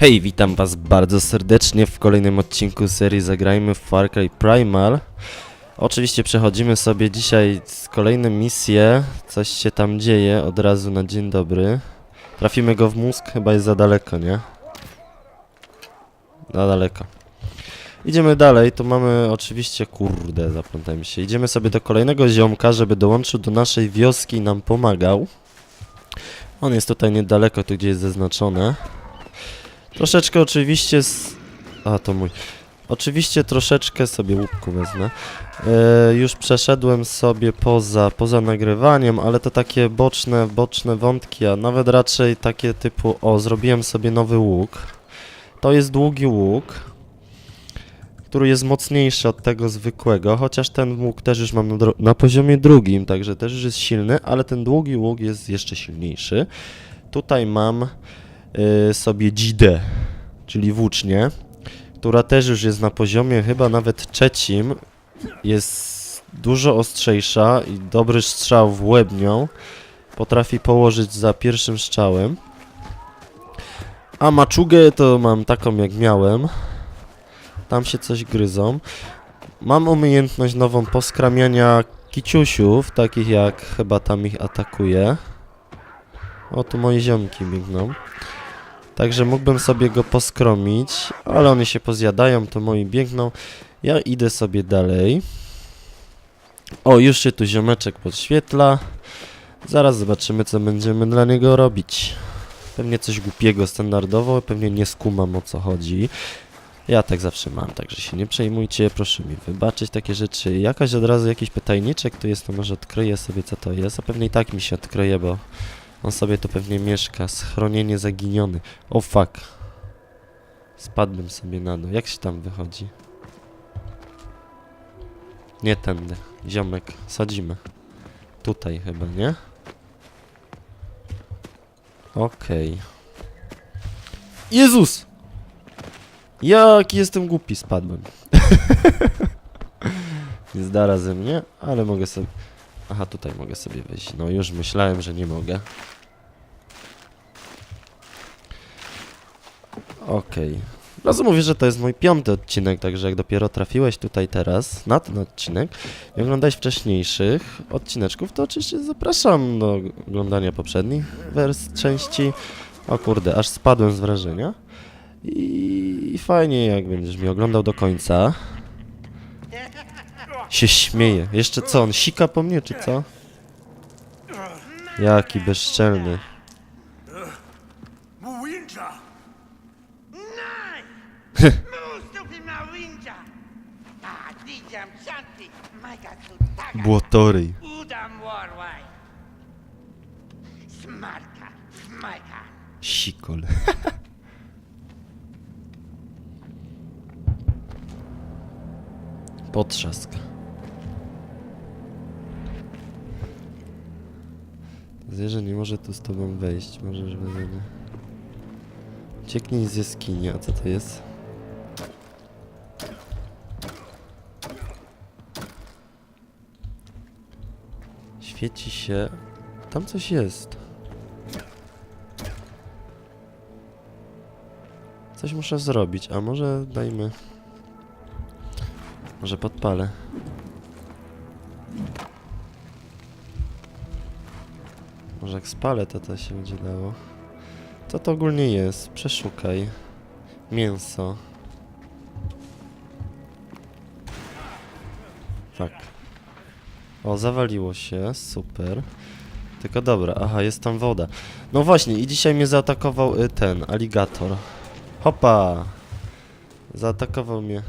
Hej, witam was bardzo serdecznie w kolejnym odcinku serii Zagrajmy w Far Cry Primal. Oczywiście przechodzimy sobie dzisiaj z kolejne misje, coś się tam dzieje od razu na dzień dobry. Trafimy go w mózg, chyba jest za daleko, nie? Za daleko. Idziemy dalej, tu mamy oczywiście, kurde, zaplątałem się. Idziemy sobie do kolejnego ziomka, żeby dołączył do naszej wioski i nam pomagał. On jest tutaj niedaleko, tu gdzie jest zaznaczone. Troszeczkę oczywiście z... A, to mój. Oczywiście troszeczkę sobie łupku wezmę. E, już przeszedłem sobie poza, poza nagrywaniem, ale to takie boczne, boczne wątki, a nawet raczej takie typu, o, zrobiłem sobie nowy łuk. To jest długi łuk, który jest mocniejszy od tego zwykłego, chociaż ten łuk też już mam na, poziomie drugim, także też już jest silny, ale ten długi łuk jest jeszcze silniejszy. Tutaj mam y, sobie dzidę, czyli włócznię, która też już jest na poziomie chyba nawet trzecim. Jest dużo ostrzejsza i dobry strzał w łeb nią potrafi położyć za pierwszym strzałem. A maczugę to mam taką jak miałem. Tam się coś gryzą. Mam umiejętność nową poskramiania kiciusiów, takich jak chyba tam ich atakuje. O, tu moje ziomki biegną. Także mógłbym sobie go poskromić, ale one się pozjadają, to moi biegną. Ja idę sobie dalej. O, już się tu ziomeczek podświetla. Zaraz zobaczymy, co będziemy dla niego robić. Pewnie coś głupiego standardowo, pewnie nie skumam o co chodzi. Ja tak zawsze mam, także się nie przejmujcie, proszę mi wybaczyć takie rzeczy. Jakaś od razu jakiś pytajniczek tu jest, to może odkryję sobie co to jest, a pewnie i tak mi się odkryje, bo on sobie tu pewnie mieszka. Schronienie zaginiony. O fuck. Spadłem sobie na dół. Jak się tam wychodzi? Nie tędy. Ziomek, sadzimy. Tutaj chyba, nie? Okej. Jezus! Jaki jestem głupi, spadłem. Nie zdara ze mnie, ale mogę sobie... Aha, tutaj mogę sobie wejść. No już myślałem, że nie mogę. Okej. Od razu mówię, że to jest mój piąty odcinek, także jak dopiero trafiłeś tutaj teraz na ten odcinek i oglądałeś wcześniejszych odcineczków, to oczywiście zapraszam do oglądania poprzednich wers części. O kurde, aż spadłem z wrażenia. I, I fajnie, jak będziesz mi oglądał do końca. Się śmieje. Jeszcze co, on sika po mnie, czy co? Jaki bezczelny. Muwinja! Nej! Potrzask. Zwierzę nie może tu z tobą wejść, możesz wezmę. Cieknij z jaskini, a co to jest? Świeci się. Tam coś jest. Coś muszę zrobić, a może dajmy... Może podpalę. Może jak spalę, to to się będzie dało. Co to ogólnie jest? Przeszukaj. Mięso. Tak. O, zawaliło się, super. Tylko dobra, aha, jest tam woda. No właśnie, i dzisiaj mnie zaatakował y, ten, aligator. Hopa! Zaatakował mnie.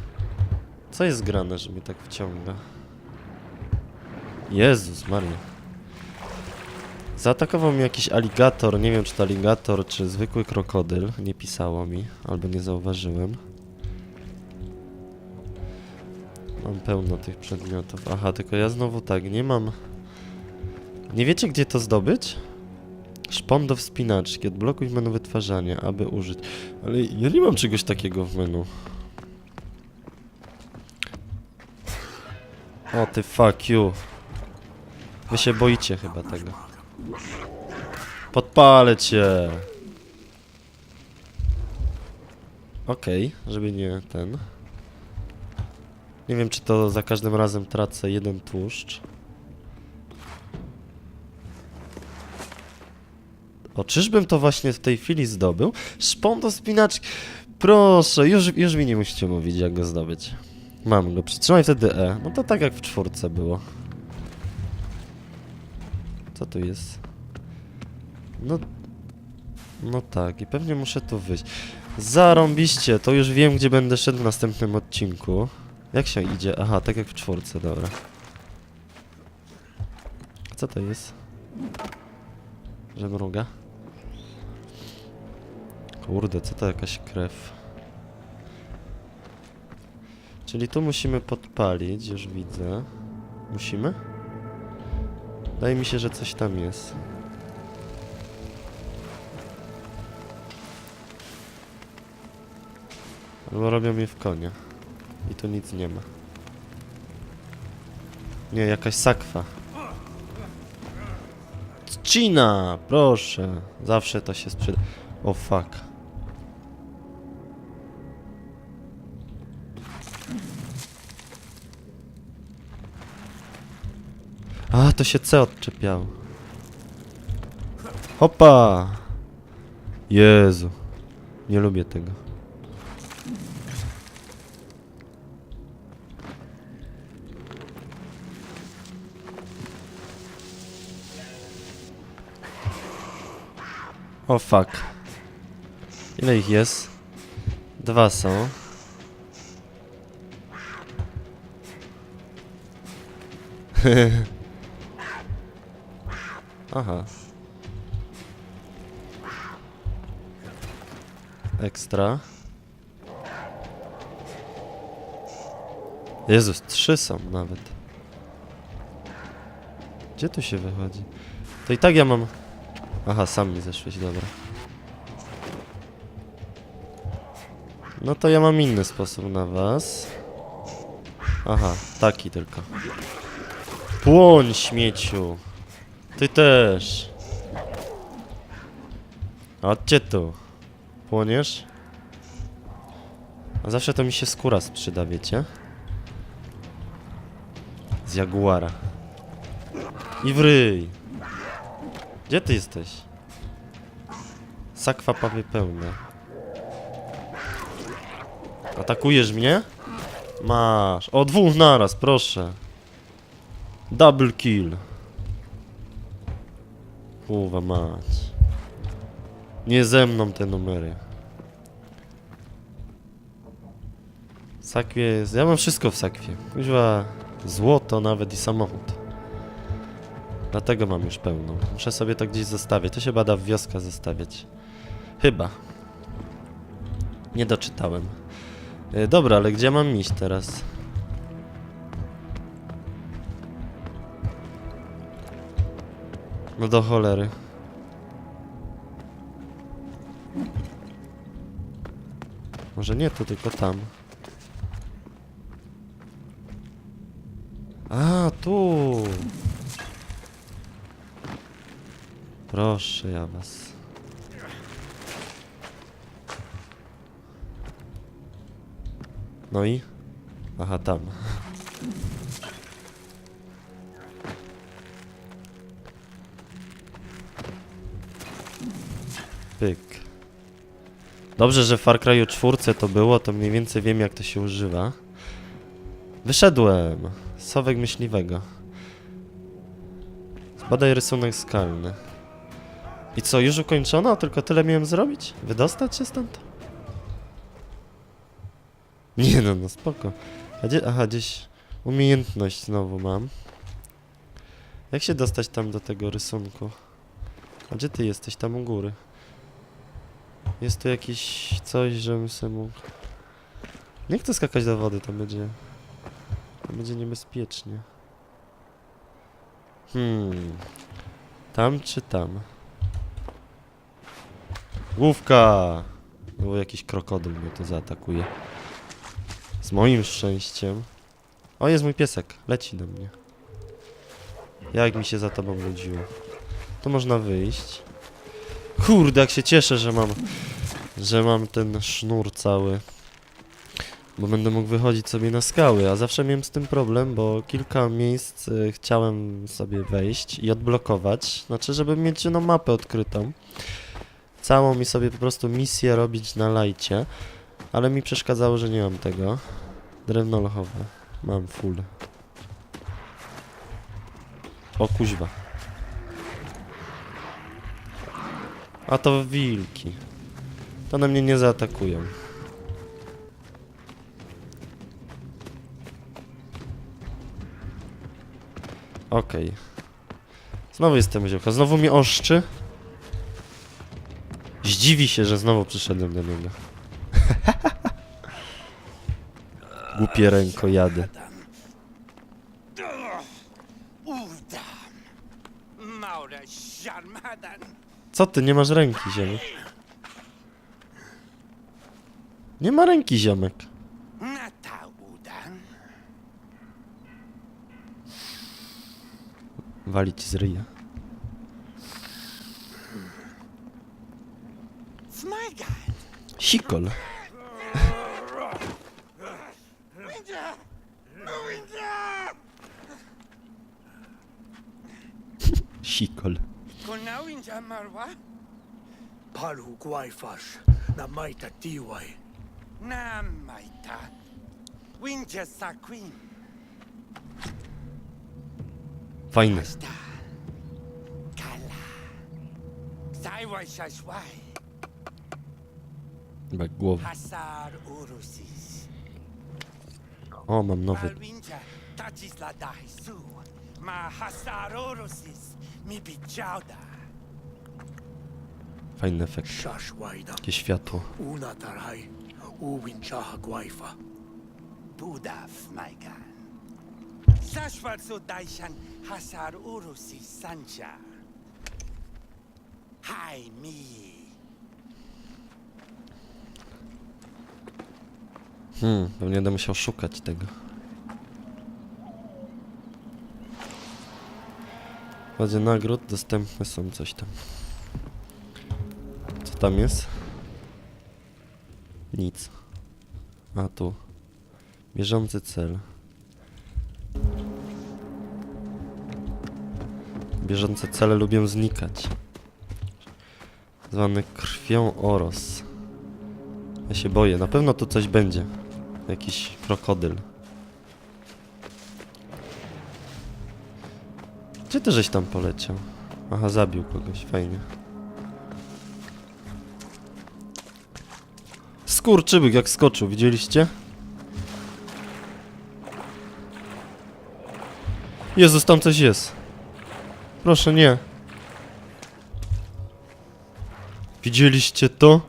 Co jest grane, że mnie tak wciąga? Jezus Maria. Zaatakował mnie jakiś aligator, nie wiem czy to aligator, czy zwykły krokodyl, nie pisało mi, albo nie zauważyłem. Mam pełno tych przedmiotów. Aha, tylko ja znowu tak, nie mam... Nie wiecie gdzie to zdobyć? Szpon do wspinaczki, odblokuj menu wytwarzania, aby użyć. Ale ja nie mam czegoś takiego w menu. O ty fuck you. Wy się boicie chyba tego. Podpalę cię. Okej, żeby nie ten. Nie wiem, czy to za każdym razem tracę jeden tłuszcz. O, czyżbym to właśnie w tej chwili zdobył? Szpon do spinaczki. Proszę, już, już mi nie musicie mówić, jak go zdobyć. Mam go, przytrzymaj wtedy E. No to tak jak w czwórce było. Co tu jest? No... No tak, i pewnie muszę tu wyjść. Zarąbiście, to już wiem, gdzie będę szedł w następnym odcinku. Jak się idzie? Aha, tak jak w czwórce, dobra. Co to jest? Że mruga? Kurde, co to jakaś krew? Czyli tu musimy podpalić, już widzę. Musimy? Wydaje mi się, że coś tam jest. Albo robią je w konia. I tu nic nie ma. Nie, jakaś sakwa. Trzcina! Proszę. Zawsze to się sprzyda. O fuck. A, to się C odczepiało. Hopa! Jezu. Nie lubię tego. O fuck. Ile ich jest? Dwa są. Aha. Ekstra. Jezus, trzy są nawet. Gdzie tu się wychodzi? To i tak ja mam... Aha, sam mi zeszłeś, dobra. No to ja mam inny sposób na was. Aha, taki tylko. Płoń, śmieciu. Ty też. Chodźcie tu. Płoniesz? A zawsze to mi się skóra sprzyda, wiecie? Z jaguara. I w ryj. Gdzie ty jesteś? Sakwa pawy pełna. Atakujesz mnie? Masz. O, dwóch naraz, proszę. Double kill. Kurwa mać. Nie ze mną te numery. Sakwie jest... Ja mam wszystko w sakwie. Kuźwa, złoto nawet i samochód. Dlatego mam już pełną. Muszę sobie to gdzieś zostawiać. To się bada w wioska zostawiać. Chyba. Nie doczytałem. E, dobra, ale gdzie mam iść teraz? No do cholery. Może nie tu, tylko tam. A, tu! Proszę ja was. No i? Aha, tam. Pyk. Dobrze, że w Far Cry'u 4 to było, to mniej więcej wiem jak to się używa. Wyszedłem. Sowek myśliwego. Zbadaj rysunek skalny. I co, już ukończono? Tylko tyle miałem zrobić? Wydostać się stąd? Nie no, no spoko. Gdzie, aha, gdzieś umiejętność znowu mam. Jak się dostać tam do tego rysunku? A gdzie ty jesteś? Tam u góry. Jest tu jakieś coś, żebym sobie mógł... Nie chcę skakać do wody, to będzie... To będzie niebezpiecznie. Hmm... Tam czy tam? Główka! Bo jakiś krokodyl mnie tu zaatakuje. Z moim szczęściem. O, jest mój piesek. Leci do mnie. Jak mi się za tobą nudziło. To można wyjść. Kurde, jak się cieszę, że mam... Że mam ten sznur cały. Bo będę mógł wychodzić sobie na skały, a zawsze miałem z tym problem, bo kilka miejsc y, chciałem sobie wejść i odblokować. Znaczy, żeby mieć no mapę odkrytą. Całą i sobie po prostu misję robić na lajcie. Ale mi przeszkadzało, że nie mam tego. Drewno lochowe. Mam full. O kuźwa. A to wilki. To na mnie nie zaatakują. Okej. Znowu jestem ziołka. Znowu mnie oszczy. Zdziwi się, że znowu przyszedłem do niego. Głupie. Maure Sharmadan. Co ty, nie masz ręki, ziomek? Nie ma ręki, ziomek. Nata udan. Walić z ryja. Sikol. Sikol. Kuna winja marwa. Palu guayfash na maita tiwai. Na maita. Winja saquin. Fajny. Sta. Kala. Saiwai shashwai. Chyba głowa. Hasar urusis. O, mam nowy. Tachis la dahisu. Ma hasar urusis. Mi bijauda. Fajny efekt. Takie światło. Una tarai. Uwinchaha guayfa. Buddha Maigan. Sashwar Daishan Hasar Urusi Sancha. Hai mi. Hmm, pewnie będę musiał szukać tego. W razie nagród dostępne są coś tam. Co tam jest? Nic. A tu. Bieżący cel. Bieżące cele lubią znikać. Zwany krwią Oros. Ja się boję, na pewno tu coś będzie. Jakiś krokodyl. Gdzie ty żeś tam poleciał? Aha, zabił kogoś, fajnie. Skurczybyk jak skoczył, widzieliście? Jezus, tam coś jest. Proszę, nie. Widzieliście to?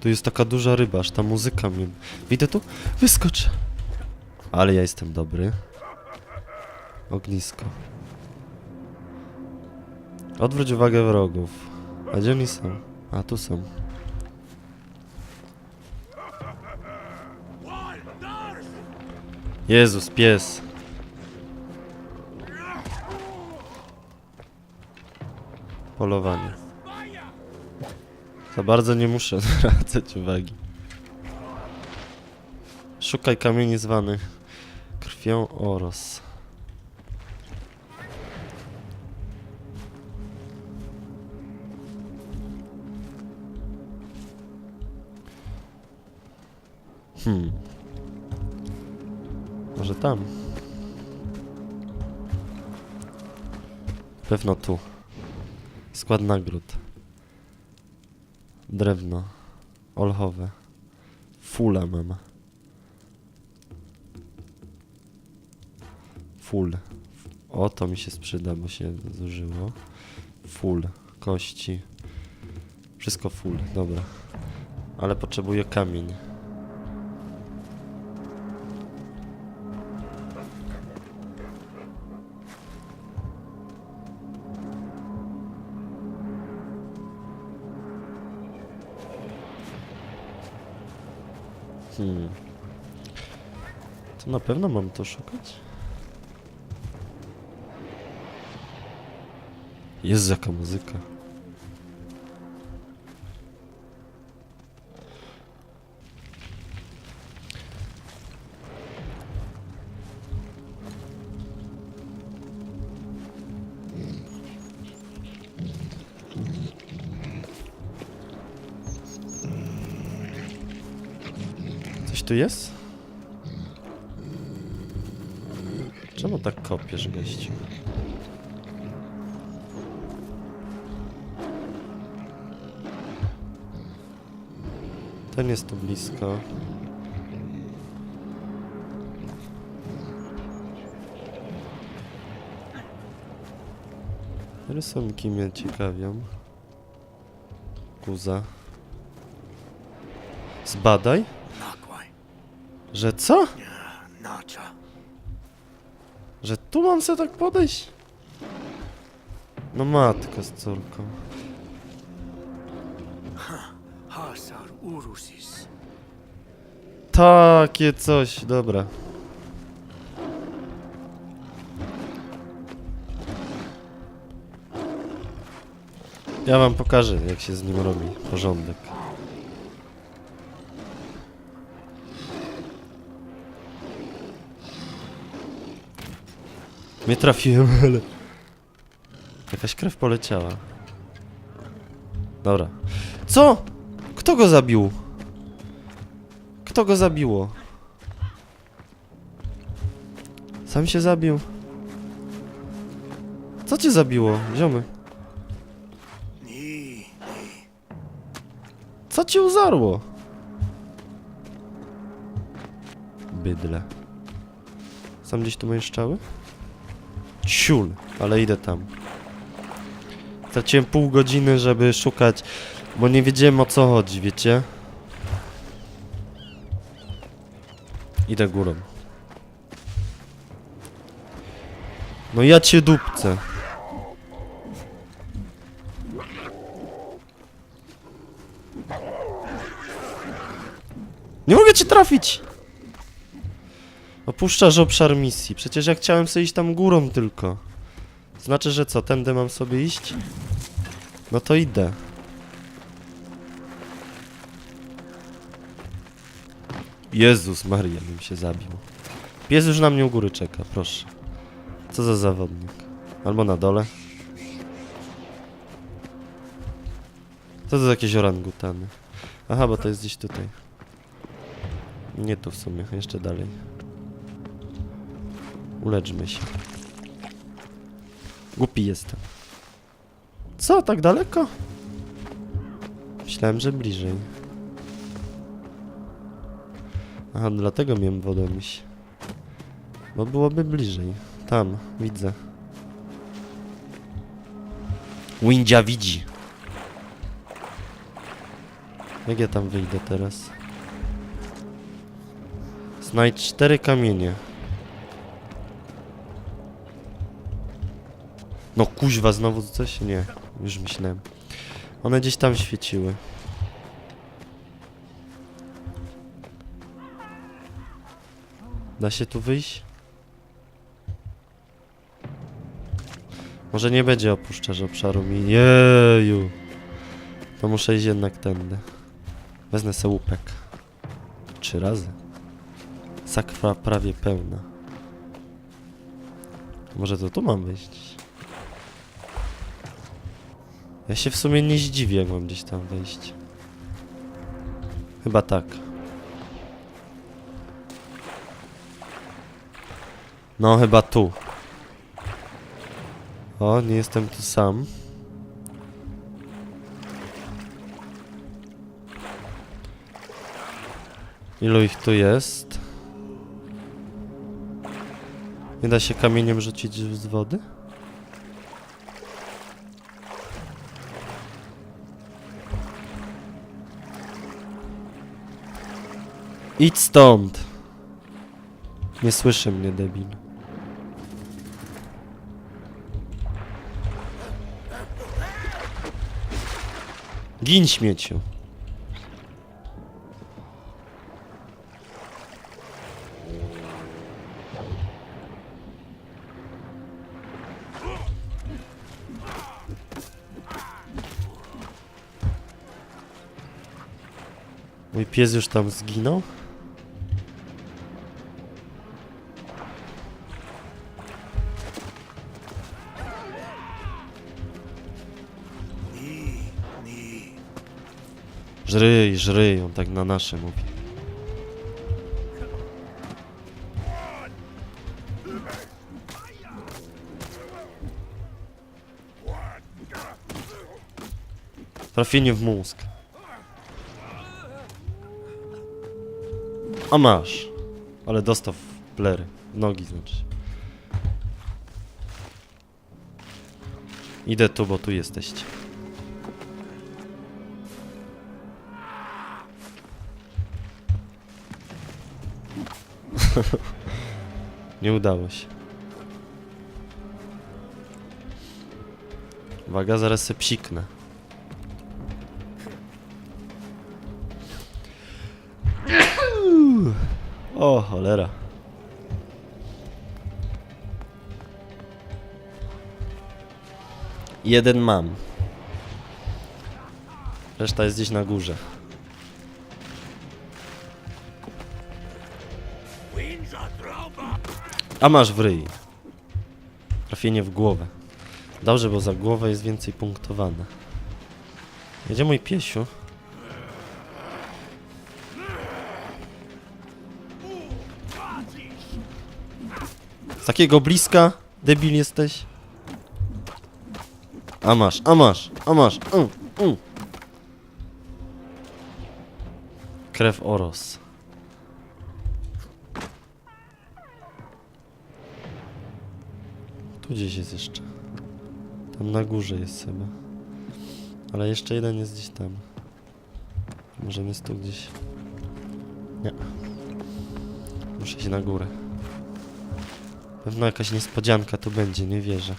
Tu jest taka duża ryba, aż ta muzyka mnie... Widzę tu? Wyskocz! Ale ja jestem dobry. Ognisko. Odwróć uwagę wrogów. A gdzie oni są? A, tu są. Jezus, pies. Polowanie. Za bardzo nie muszę zwracać uwagi. Szukaj kamieni zwanych krwią Oros. Hmm. Może tam. Pewno tu. Skład nagród. Drewno. Olchowe. Fula mam. Full. O, to mi się sprzyda, bo się zużyło. Full. Kości. Wszystko full, dobra. Ale potrzebuję kamień. Na pewno mam to szukać? Jest jaka muzyka. Coś tu jest? Tak kopiesz, gościu? Ten jest tu blisko. Rysunki mnie ciekawią. Kuza. Zbadaj? Że co? Nacha. Że tu mam sobie tak podejść? No matko z córką. Hasar urusis. Takie coś, dobra. Ja wam pokażę, jak się z nim robi porządek. Nie trafiłem, ale... Jakaś krew poleciała. Dobra. Co? Kto go zabił? Kto go zabiło? Sam się zabił. Co cię zabiło, ziomy? Co cię uzarło? Bydle. Sam gdzieś tu moje szczały? Ciul, ale idę tam. Straciłem pół godziny, żeby szukać, bo nie wiedziałem o co chodzi, wiecie? Idę górą. No ja cię dupcę. Nie mogę cię trafić! Opuszczasz obszar misji. Przecież ja chciałem sobie iść tam górą tylko. Znaczy, że co, tędy mam sobie iść? No to idę. Jezus Maria, bym się zabił. Pies już na mnie u góry czeka, proszę. Co za zawodnik. Albo na dole. Co to za jakieś orangutany? Aha, bo to jest gdzieś tutaj. Nie tu w sumie, jeszcze dalej. Uleczmy się. Głupi jestem. Co, tak daleko? Myślałem, że bliżej. Aha, dlatego miałem wodę myśl. Bo byłoby bliżej. Tam, widzę. Windzia widzi. Jak ja tam wyjdę teraz? Znajdź cztery kamienie. No kuźwa, znowu coś? Nie, już myślałem. One gdzieś tam świeciły. Da się tu wyjść? Może nie będzie opuszczasz obszaru mi. Jeju. To muszę iść jednak tędy. Wezmę se łupek. Trzy razy. Sakwa prawie pełna. Może to tu mam wejść? Ja się w sumie nie zdziwię, jak mam gdzieś tam wejść. Chyba tak. No, chyba tu. O, nie jestem tu sam. Ilu ich tu jest? Nie da się kamieniem rzucić z wody? Idź stąd. Nie słyszy mnie, debil. Gin śmieciu. Mój pies już tam zginął? Żryj, żryj, on tak na nasze mówi. Trafienie w mózg. A masz. Ale dostał w plery. Nogi znaczy. Idę tu, bo tu jesteście. Nie udało się. Uwaga, zaraz se psiknę. O, cholera. Jeden mam. Reszta jest gdzieś na górze. A masz w ryj. Trafienie w głowę. Dobrze, bo za głowę jest więcej punktowane. Gdzie mój piesiu? Z takiego bliska? Debil jesteś? A masz, a masz, a masz. Mm, mm. Krew Oros. Tu gdzieś jest jeszcze. Tam na górze jest chyba. Ale jeszcze jeden jest gdzieś tam. Może jest tu gdzieś. Nie. Muszę iść na górę. Pewno jakaś niespodzianka tu będzie, nie wierzę.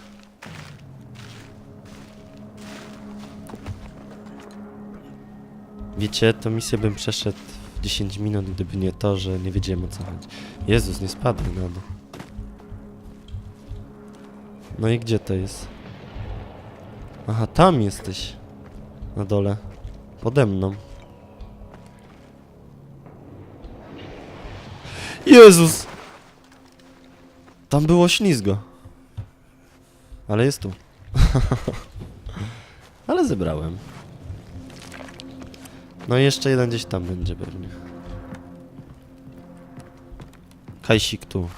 Wiecie, to misję bym przeszedł w 10 minut, gdyby nie to, że nie wiedziałem o co chodzi. Jezus, nie spadłem na dół. No i gdzie to jest? Aha, tam jesteś. Na dole. Pode mną. Jezus! Tam było ślizgo. Ale jest tu. Ale zebrałem. No i jeszcze jeden gdzieś tam będzie pewnie. Kajsik tu.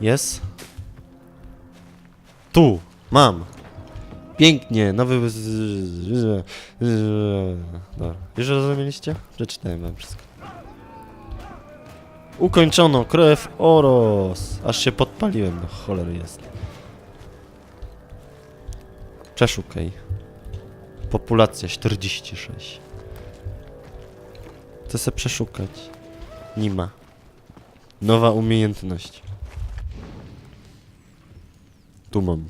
Jest? Tu! Mam! Pięknie! Nowy... Dobra. Już rozumieliście? Przeczytałem wam wszystko. Ukończono! Krew Oros! Aż się podpaliłem, no cholery jest. Przeszukaj. Populacja 46. Chcę se przeszukać. Nie ma. Nowa umiejętność. Tu mam.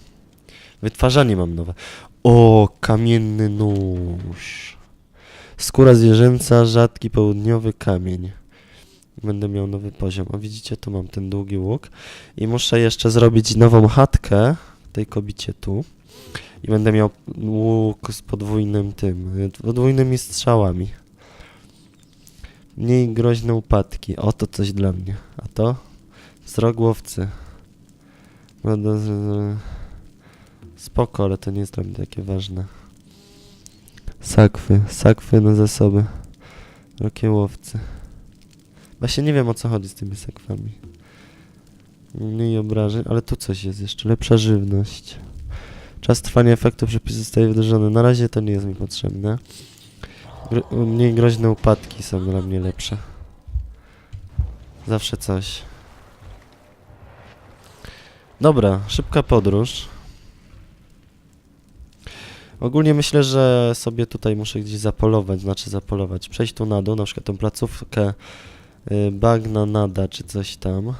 Wytwarzanie mam nowe. O, kamienny nóż. Skóra zwierzęca, rzadki południowy kamień. Będę miał nowy poziom. O, widzicie, tu mam ten długi łuk. I muszę jeszcze zrobić nową chatkę tej kobicie tu. I będę miał łuk z podwójnym tym, podwójnymi strzałami. Mniej groźne upadki. O, to coś dla mnie. A to? Wzrok łowcy. Będę z- Spoko, ale to nie jest dla mnie takie ważne. Sakwy, sakwy na zasoby. Rokie łowcy. Właśnie nie wiem o co chodzi z tymi sakwami. Mniej obrażeń, ale tu coś jest jeszcze. Lepsza żywność. Czas trwania efektu przepis zostaje wdrożony. Na razie to nie jest mi potrzebne. Gro mniej groźne upadki są dla mnie lepsze. Zawsze coś. Dobra, szybka podróż. Ogólnie myślę, że sobie tutaj muszę gdzieś zapolować, znaczy zapolować, przejść tu na dół, na przykład tą placówkę y, bagna nada, czy coś tam.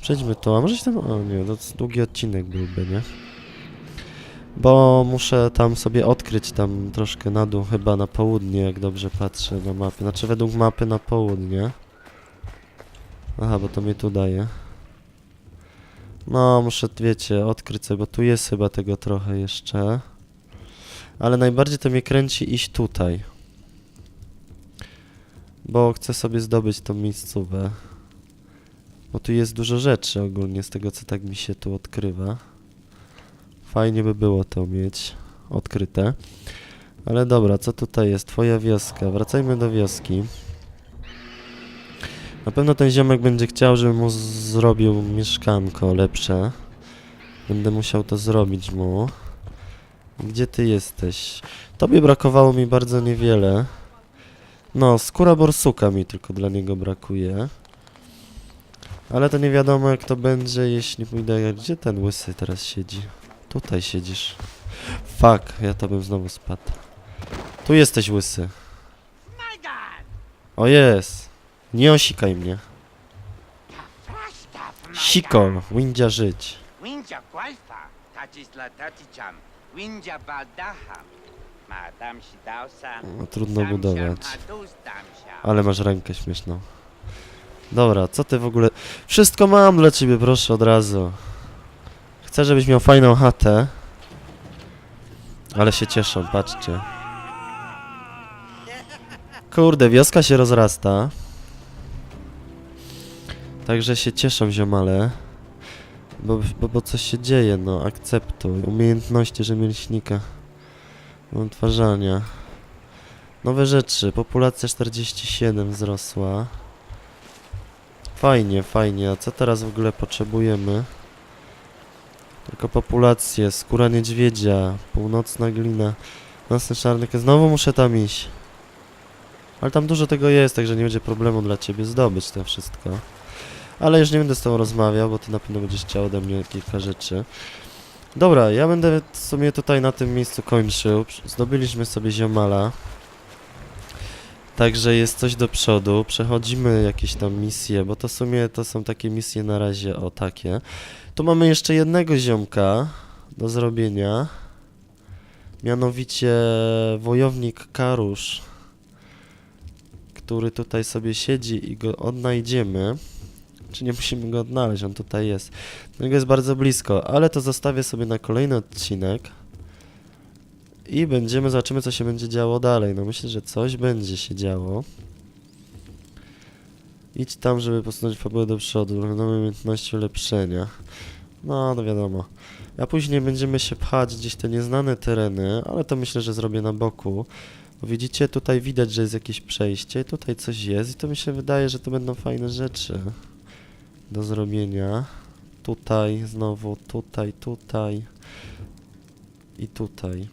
Przejdźmy tu, a może się tam, o nie, to długi odcinek byłby, nie? Bo muszę tam sobie odkryć tam troszkę na dół, chyba na południe, jak dobrze patrzę na mapę. Znaczy według mapy na południe. Aha, bo to mnie tu daje. No, muszę, wiecie, odkryć sobie, bo tu jest chyba tego trochę jeszcze. Ale najbardziej to mnie kręci iść tutaj. Bo chcę sobie zdobyć tą miejscówę. Bo tu jest dużo rzeczy ogólnie z tego co tak mi się tu odkrywa. Fajnie by było to mieć odkryte. Ale dobra, co tutaj jest? Twoja wioska. Wracajmy do wioski. Na pewno ten ziomek będzie chciał, żebym mu zrobił mieszkanko lepsze. Będę musiał to zrobić mu. Gdzie ty jesteś? Tobie brakowało mi bardzo niewiele. No, skóra borsuka mi tylko dla niego brakuje. Ale to nie wiadomo jak to będzie, jeśli pójdę... Gdzie ten łysy teraz siedzi? Tutaj siedzisz. Fuck, ja to bym znowu spadł. Tu jesteś łysy. O jest! Nie osikaj mnie. Sikol, windzia żyć. Winja Gwalfa, Tacisla Shidausan, No, trudno budować. Ale masz rękę śmieszną. Dobra, co ty w ogóle... Wszystko mam dla ciebie, proszę, od razu. Chcę, żebyś miał fajną chatę. Ale się cieszą, patrzcie. Kurde, wioska się rozrasta. Także się cieszą ziomale. Bo, bo, bo coś się dzieje, no, akceptuj. Umiejętności rzemieślnika. Odtwarzania. Nowe rzeczy. Populacja 47 wzrosła. Fajnie, fajnie. A co teraz w ogóle potrzebujemy? Tylko populację. Skóra niedźwiedzia. Północna glina. Nocny czarny. Znowu muszę tam iść. Ale tam dużo tego jest, także nie będzie problemu dla ciebie zdobyć to wszystko. Ale już nie będę z tobą rozmawiał, bo ty na pewno będziesz chciał ode mnie kilka rzeczy. Dobra, ja będę w sumie tutaj na tym miejscu kończył. Zdobyliśmy sobie ziomala. Także jest coś do przodu. Przechodzimy jakieś tam misje, bo to w sumie to są takie misje na razie o takie. Tu mamy jeszcze jednego ziomka do zrobienia. Mianowicie wojownik Karusz, który tutaj sobie siedzi i go odnajdziemy. Czy nie musimy go odnaleźć, on tutaj jest. Do niego jest bardzo blisko, ale to zostawię sobie na kolejny odcinek. I będziemy, zobaczymy co się będzie działo dalej. No myślę, że coś będzie się działo. Idź tam, żeby posunąć fabułę do przodu. Nowe umiejętności ulepszenia. No, no wiadomo. A później będziemy się pchać gdzieś te nieznane tereny, ale to myślę, że zrobię na boku. Bo widzicie, tutaj widać, że jest jakieś przejście, tutaj coś jest i to mi się wydaje, że to będą fajne rzeczy do zrobienia. Tutaj, znowu, tutaj, tutaj i tutaj.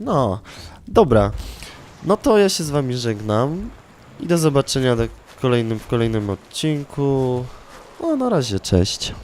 No, dobra. No to ja się z wami żegnam i do zobaczenia do kolejnym, w kolejnym odcinku. No, na razie, cześć.